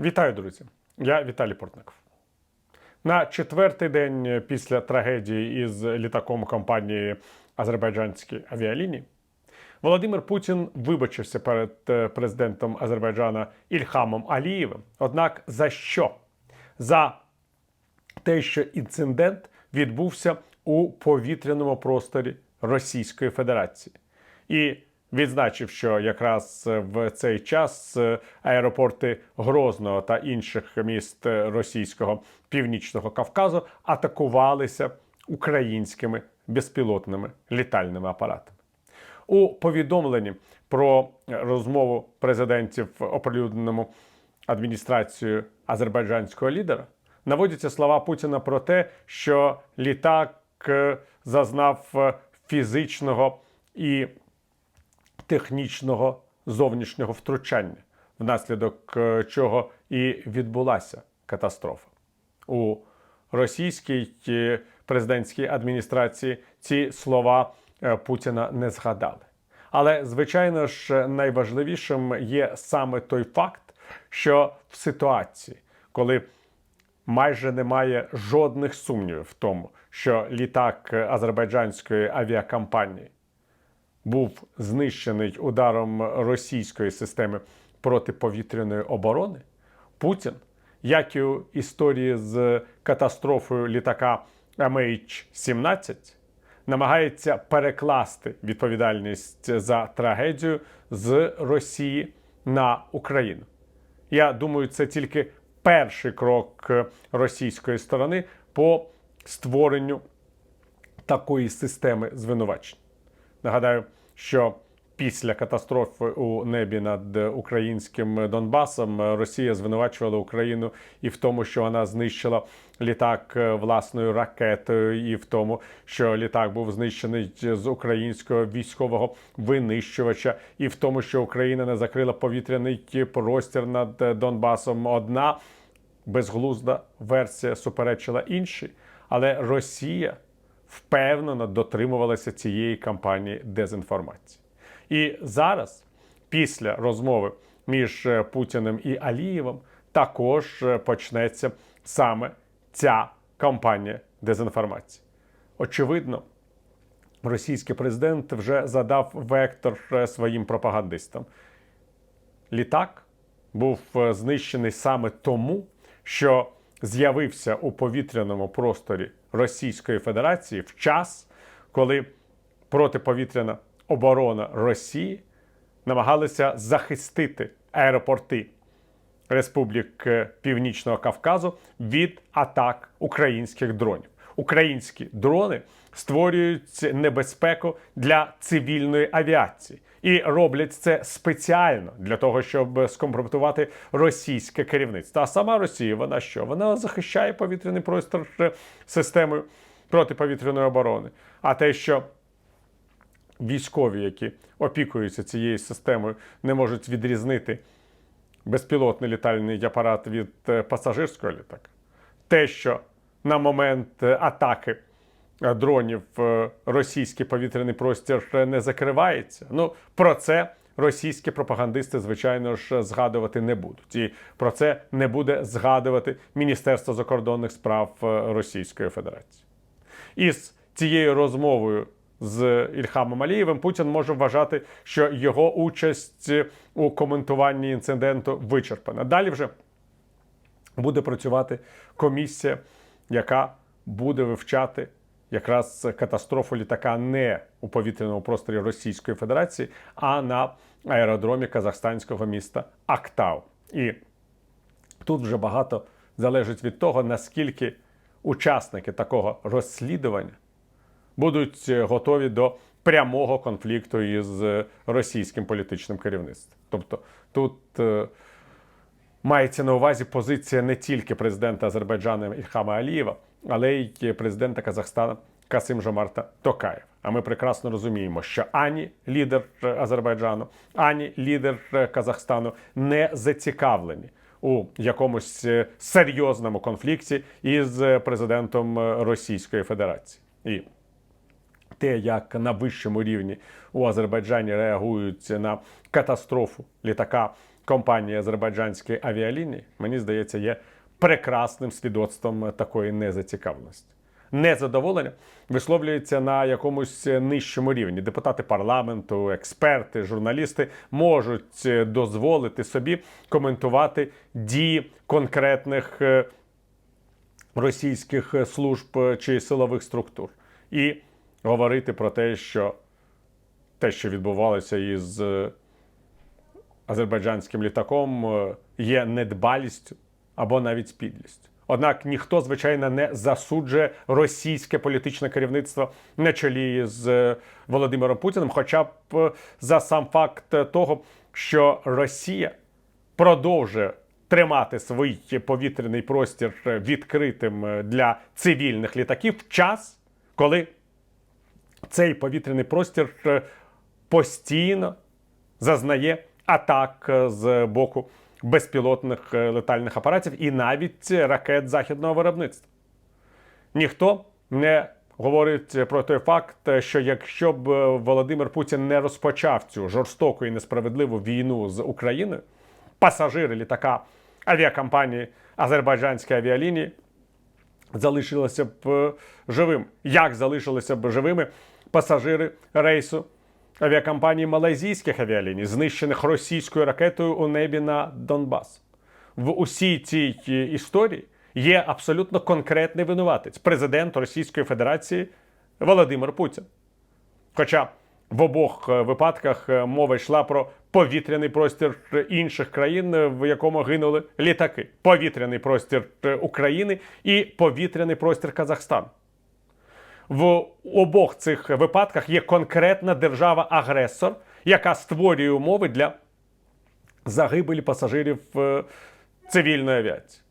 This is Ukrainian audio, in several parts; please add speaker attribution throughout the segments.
Speaker 1: Вітаю, друзі! Я Віталій Портников. На четвертий день після трагедії із літаком компанії Азербайджанські авіалінії Володимир Путін вибачився перед е, президентом Азербайджана Ільхамом Алієвим. Однак за що? За те, що інцидент відбувся у повітряному просторі Російської Федерації. І відзначив, що якраз в цей час е, аеропорти Грозного та інших міст російського північного Кавказу атакувалися українськими безпілотними літальними апаратами. У повідомленні про розмову президентів оприлюдненому адміністрацією азербайджанського лідера наводяться слова Путіна про те, що літак е, зазнав е, фізичного і технічного зовнішнього втручання, внаслідок е, чого і відбулася катастрофа. У російській е, президентській адміністрації ці слова е, Путіна не згадали. Але, звичайно ж, найважливішим є саме той факт, що в ситуації, коли майже немає жодних сумнівів в тому, що літак азербайджанської авіакомпанії був знищений ударом російської системи протиповітряної оборони, Путін, як і у історії з катастрофою літака MH17, намагається перекласти відповідальність за трагедію з Росії на Україну. Я думаю, це тільки перший крок російської сторони по створенню такої системи звинувачень. Нагадаю, що після катастрофи у небі над українським Донбасом Росія звинувачувала Україну і в тому, що вона знищила літак власною ракетою, і в тому, що літак був знищений з українського військового винищувача, і в тому, що Україна не закрила повітряний простір над Донбасом. Одна безглузда версія суперечила іншій, але Росія впевнено дотримувалася цієї кампанії дезінформації. І зараз, після розмови між е, Путіним і Алієвим, також е, почнеться саме ця кампанія дезінформації. Очевидно, російський президент вже задав вектор е, своїм пропагандистам. Літак був знищений саме тому, що з'явився у повітряному просторі Російської Федерації в час, коли протиповітряна оборона Росії намагалися захистити аеропорти Республік Північного Кавказу від атак українських дронів. Українські дрони створюють небезпеку для цивільної авіації і роблять це спеціально для того, щоб скомпрометувати російське керівництво. А сама Росія, вона що? Вона захищає повітряний простір системою протиповітряної оборони. А те, що військові, які опікуються цією системою, не можуть відрізнити безпілотний літальний апарат від е, пасажирського літака, те, що на момент е, атаки дронів російський повітряний простір не закривається. Ну про це російські пропагандисти, звичайно ж, згадувати не будуть. І про це не буде згадувати Міністерство закордонних справ Російської Федерації. Із цією розмовою з Ільхамом Алієвим Путін може вважати, що його участь у коментуванні інциденту вичерпана. Далі вже буде працювати комісія, яка буде вивчати якраз катастрофу літака не у повітряному просторі Російської Федерації, а на аеродромі казахстанського міста Актау. І тут вже багато залежить від того, наскільки учасники такого розслідування будуть готові до прямого конфлікту із російським політичним керівництвом. Тобто тут е, мається на увазі позиція не тільки президента Азербайджану Ільхама Алієва, але й президента Казахстана Касим Жомарта Токаєва. А ми прекрасно розуміємо, що ані лідер Азербайджану, ані лідер Казахстану не зацікавлені у якомусь серйозному конфлікті із президентом Російської Федерації. І те, як на вищому рівні у Азербайджані реагують на катастрофу літака компанії азербайджанської авіалінії, мені здається, є прекрасним свідоцтвом такої незацікавленості. Незадоволення висловлюється на якомусь нижчому рівні. Депутати парламенту, експерти, журналісти можуть е, дозволити собі коментувати дії конкретних е, російських служб чи силових структур і говорити про те, що те, що відбувалося із е, азербайджанським літаком, є недбалістю або навіть підлістю. Однак ніхто, звичайно, не засуджує російське політичне керівництво на чолі з е, Володимиром Путіним, хоча б е, за сам факт того, що Росія продовжує тримати свій повітряний простір відкритим е, для цивільних літаків в час, коли цей повітряний простір постійно зазнає атак з боку безпілотних е, летальних апаратів і навіть ракет західного виробництва. Ніхто не говорить про той факт, що якщо б е, Володимир Путін не розпочав цю жорстоку і несправедливу війну з Україною, пасажири літака авіакомпанії Азербайджанської авіалінії залишилися б е, живим. Як залишилися б живими пасажири рейсу авіакомпанії малайзійських авіаліній, знищених російською ракетою у небі на Донбас? В усій цій е, історії є абсолютно конкретний винуватець президент Російської Федерації Володимир Путін. Хоча в обох е, випадках е, мова йшла про повітряний простір інших країн, в якому гинули літаки, повітряний простір України і повітряний простір Казахстану. В обох цих випадках є конкретна держава-агресор, яка створює умови для загибелі пасажирів е, цивільної авіації.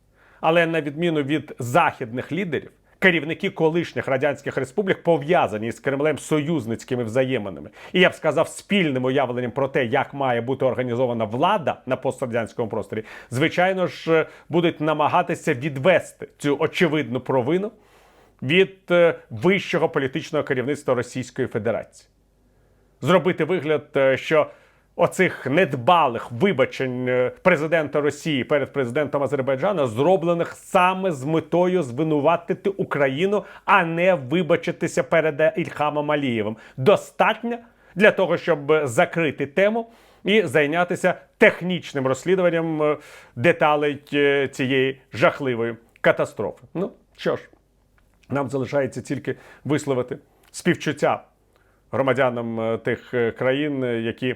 Speaker 1: Але на відміну від західних лідерів, керівники колишніх радянських республік пов'язані з Кремлем союзницькими взаєминами, і я б сказав, спільним уявленням про те, як має бути організована влада на пострадянському просторі, звичайно ж, е, будуть намагатися відвести цю очевидну провину від е, вищого політичного керівництва Російської Федерації зробити вигляд, е, що оцих недбалих вибачень е, президента Росії перед президентом Азербайджану зроблених саме з метою звинуватити Україну, а не вибачитися перед Ільхамом Алієвим. Достатньо для того, щоб закрити тему і зайнятися технічним розслідуванням деталей цієї жахливої катастрофи. Ну що ж, нам залишається тільки висловити співчуття громадянам е, тих е, країн, е, які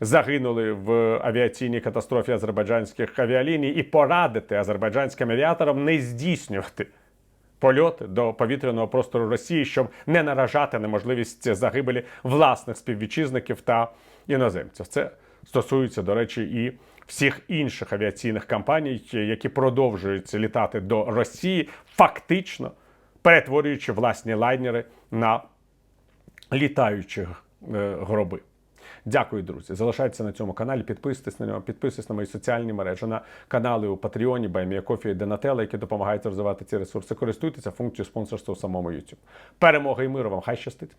Speaker 1: загинули в авіаційній катастрофі азербайджанських авіаліній, і порадити азербайджанським авіаторам не здійснювати польоти до повітряного простору Росії, щоб не наражати на можливість загибелі власних співвітчизників та іноземців. Це стосується, до речі, і всіх інших авіаційних компаній, які продовжують літати до Росії, фактично перетворюючи власні лайнери на літаючі е, гроби. Дякую, друзі. Залишайтеся на цьому каналі, підписуйтесь на нього, підписуйтесь на мої соціальні мережі, на канали у Патреоні, Байміякофі і Донателла, які допомагають розвивати ці ресурси. Користуйтеся функцією спонсорства у самому YouTube. Перемоги і миру вам! Хай щастить!